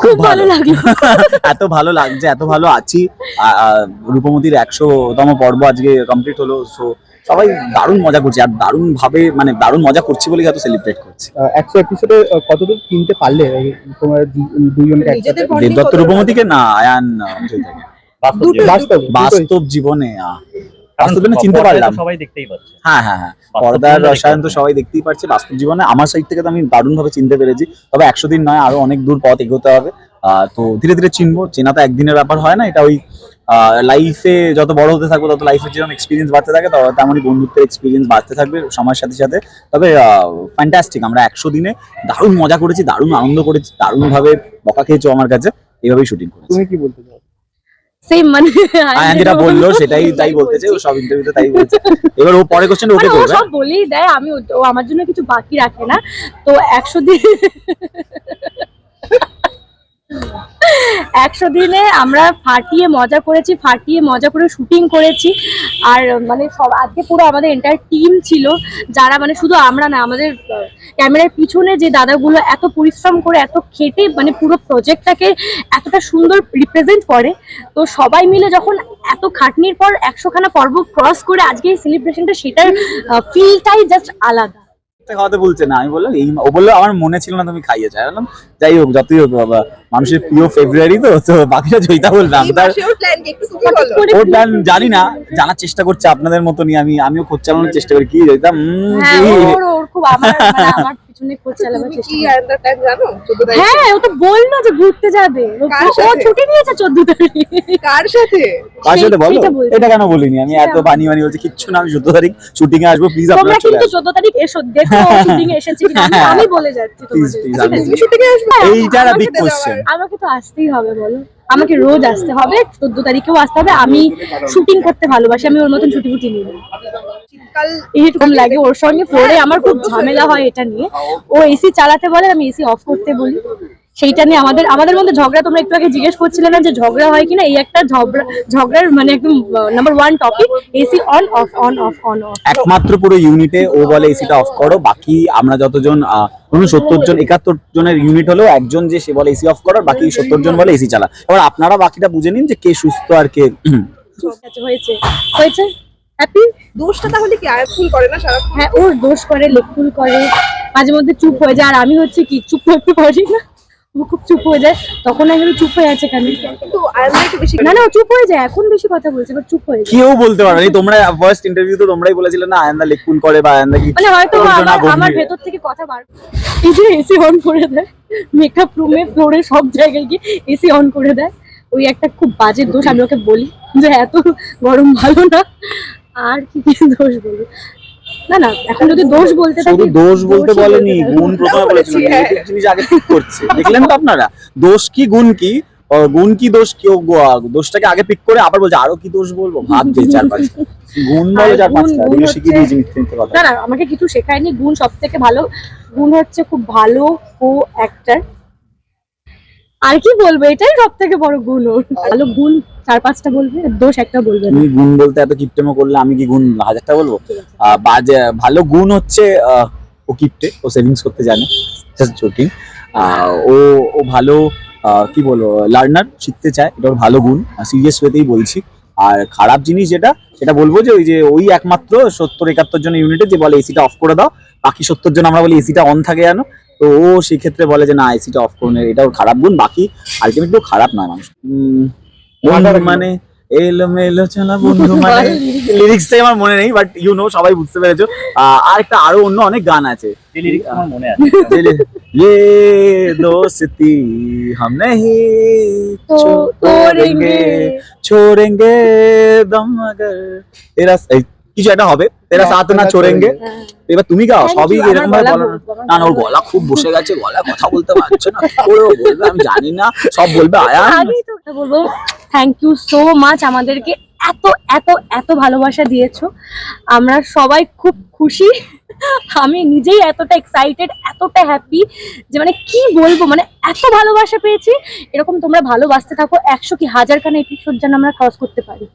খুব ভালো লাগল। এত ভালো লাগছে এত ভালো আছি। রূপমতির একশো তম পর্ব আজকে কমপ্লিট হলো সো সবাই দারুণ মজা করছে। আর দারুণ ভাবে মানে দারুণ মজা করছি বলে এত সেলিব্রেট করছি। একশো এপিসোডে কতদূর চিনতে পারলে? তোমার দু- দুইজনকে একসাথে? নিজেদের bonding দেবদত্ত রূপমতিকে না আয়ান বাস্তব বাস্তব জীবনে বাস্তব জীবনে চিনতে পারলাম। সবাই দেখতেই পাচ্ছে হ্যাঁ হ্যাঁ হ্যাঁ। পর্দার রসায়ন তো সবাই দেখতেই পাচ্ছে বাস্তব জীবনে আমার সাইড থেকে তো আমি দারুণ ভাবে চিনতে পেরেছি। তবে একশো দিন নয় আরও অনেক দূর পথ এগোতে হবে। আহ, তো ধীরে ধীরে চিনবো। চেনা তো একদিনের ব্যাপার হয় না। এটা ওই লাইফে যত বড় হতে থাকব তত লাইফের যেরকম এক্সপিরিয়েন্স বাড়তে থাকে তত তেমনই বন্ধুত্বের এক্সপিরিয়েন্স বাড়তে থাকবে সময়ের সাথে সাথে। তবে ফ্যান্টাস্টিক আমরা একশো দিনে দারুণ মজা করেছি দারুণ আনন্দ করেছি দারুণ ভাবে বকা খেয়েছো আমার কাছে। এইভাবেই শুটিং করেছি। তুমি কি বলতে চাও? সেম মানে আয়ান যেটা বলল সেটাই তাই বলতে চাই ও সব ইন্টারভিউতে তাই বলছে। এবার ও পরে কোশ্চেন ওকে মানে করবে। সব বলেই দেয় আমি ও- ও আমার জন্য কিছু বাকি রাখে না। তো একশো দিন একশো দিনে আমরা ফাটিয়ে মজা করেছি, ফাটিয়ে মজা করে শুটিং করেছি। আর মানে সব, আজকে পুরো আমাদের এন্টার টিম ছিল, যারা মানে শুধু আমরা না, আমাদের ক্যামেরার পিছনে যে দাদাগুলো এত পরিশ্রম করে, এত খেটে মানে পুরো প্রজেক্টটাকে এতটা সুন্দর রিপ্রেজেন্ট করে, তো সবাই মিলে যখন এত খাটনির পর একশোখানা পর্ব ক্রস করে আজকে এই সেলিব্রেশনটা সেটার ফিলটাই জাস্ট আলাদা। একটা খাওয়াতে বলছে না। আমি বললাম এই ও বলল আমার মনে ছিল না তুমি খাইয়েছো আমি বললাম যাই হোক যতই হোক বাবা মানুষের প্রিয় ফেব্রুয়ারি তো তো বাকিটা জয়িতা বললাম তার ওর প্ল্যান জানি না জানার চেষ্টা করছে আপনাদের মতনই। আমি আমিও খোঁজ চালানোর চেষ্টা করি কি জয়িতা? হ্যাঁ খুব আমার পিছনে খোঁজ চালাবার চেষ্টা কি করে। আয়ানদার plan জানো? 14 তারিখে? হ্যাঁ ও তো বলল যে ঘুরতে যাবে ও? ছুটি নিয়েছে চোদ্দ তারিখ কার সাথে? কার সাথে বলো এটা কেন বলিনি আমি এত বানি বানি বলছি কিচ্ছু না আমি চোদ্দ তারিখ শুটিং এ আসব প্লিজ আপনারা চলে কিন্তু আসুন চোদ্দ তারিখ এসো দেখো শুটিং এ এসেছি আমি- বলে যাচ্ছি তোমাদের প্লিজ আচ্ছা, আমি তুমি এ আসবে? আমার বিগ কোশ্চেন আমাকে তো আসতেই হবে বলো আমাকে রোজ আসতে হবে চোদ্দ তারিখেও আসতে হবে। আমি শুটিং করতে ভালোবাসি আমি ওর মতন ছুটি ফুটি নিই এরকম লাগে ওর সঙ্গে ফোরে আমার খুব ঝামেলা হয় এটা নিয়ে। ও এসি চালাতে বলে আমি এসি অফ করতে বলি। সেইটা নিয়ে আমাদের আমাদের মধ্যে ঝগড়া তোমরা একটু আগে জিজ্ঞেস করছিলে না যে ঝগড়া হয় কিনা? এই একটা ঝগড়া ঝগড়ার মানে একদম number one topic AC on off on off on off একমাত্র পুরো ইউনিটে ও বলে এসিটা অফ করো বাকি আমরা যতজন আহ, সত্তর জন একাত্তর জনের ইউনিট হলেও একজন যে সে বলে এসি অফ করো বাকি সত্তর জন বলে এসি চালা এবার আপনারা বাকিটা বুঝে নিন যে কে সুস্থ আর কে হুম। হয়েছে। হয়েছে? হ্যাপি দোষটা তাহলে কি আয়াত ফুল করে না সারা হ্যাঁ ওর দোষ করে লেখুল করে মাঝে মধ্যে চুপ হয়ে যায়। আর আমি হচ্ছে কি চুপ করতে পারি না। খুব চুপ হয়ে যায়। তখন আমি চুপ হয়ে আছে বেশি না না চুপ হয়ে যায়। এখন বেশি কথা বলছে এবার চুপ হয়ে যায়। কেউ বলতে পারবে না। তোমরা ফার্স্ট ইন্টারভিউ তো তোমরাই বলেছিলে না আয়ান্দা লেকুল করে বা আয়ান্দা কি মানে হয়তো আমার আমার ভেতর থেকে কথা বার এই যে এসি অন করে দেয় মেকআপ রুমে ফ্লোরে সব জায়গায় গিয়ে এসি অন করে দেয়। ওই একটা খুব বাজে দোষ আমি ওকে বলি যে এত গরম ভালো না। আর কি কি দোষ বলব না না এখন যদি দোষ বলতে শুধু থাকি দোষ বলতে বলেনি। গুণ প্রথমে বলেছিল হ্যাঁ। নেগেটিভ জিনিস আগে ঠিক করছে। দেখলেন তো আপনারা? দোষ কি গুণ কি? গুণ কি দোষ কি দোষটাকে আগে পিক করে আবার বলছে আরও কি দোষ বলব? ভাবছে চার পাঁচটা গুণ বলে চার পাঁচটা এগুলো শিখিয়ে দিয়েছি মিথ্যে মিথ্যে কথা না না আমাকে কিছু শেখায়নি গুণ সব থেকে ভালো। গুণ হচ্ছে খুব ভালো কো অ্যাক্টার আর কি বলব? এটাই সব থেকে বড় গুণ ওর। ভালো গুণ চার পাঁচটা বলবে দোষ একটা বলবে তুমি গুণ বলতে এত কিপটেমো করলে আমি কি গুণ হাজারটা বলব? বাজে ভালো গুণ হচ্ছে ও কিপটে ও সেভিংস করতে জানে। জোকিং ও ও ভালো কি বলব লার্নার শিখতে চায়। এটা ওর ভালো গুণ। সিরিয়াস ওয়েতেই বলছি। আর খারাপ জিনিস যেটা সেটা বলব যে ওই যে ওই একমাত্র সত্তর একাত্তর জন ইউনিটে যে বলে এসিটা অফ করে দাও বাকি সত্তর জন আমরা বলি এসিটা অন থাকে জানো তো ও সেই ক্ষেত্রে বলে যে না এসিটা অফ করুন এটা ওর খারাপ গুণ বাকি আলটিমেটলি খারাপ নয় মানুষ উম, বন্ধু মানে এলো মেলো চলা বন্ধু মানে লিরিক্সটাই আমার মনে নেই বাট ইউ নো সবাই বুঝতে পেরেছো আহ, আর একটা আরো অন্য অনেক গান আছে যে lyrics আমার মনে আছে ये दोस्ती हम नहीं তো তোরেঙ্গে छोड़ेंगे दम अगर तेरा এই, কিছু একটা হবে তেরা সাথ না छोड़ेंगे হ্যাঁ। এবার তুমি গাও সবই এরকম ভাবে বলো না। ওর গলা গলা খুব বসে গেছে গলা কথা বলতে পারছে না। কি করে বলবে আমি জানি না সব বলবে আয়ান। আগেই তো কথা বলব থ্যাংক ইউ সো মাচ আমাদেরকে এত এত এত ভালোবাসা দিয়েছ। আমরা সবাই খুব খুশি। আমি নিজেই এতটা এক্সাইটেড এতটা হ্যাপি যে মানে কি বলব মানে এত ভালোবাসা পেয়েছি। এরকম তোমরা ভালোবাসতে থাকো একশো কি হাজার খানা এপিসোড যেন আমরা ক্রস করতে পারি।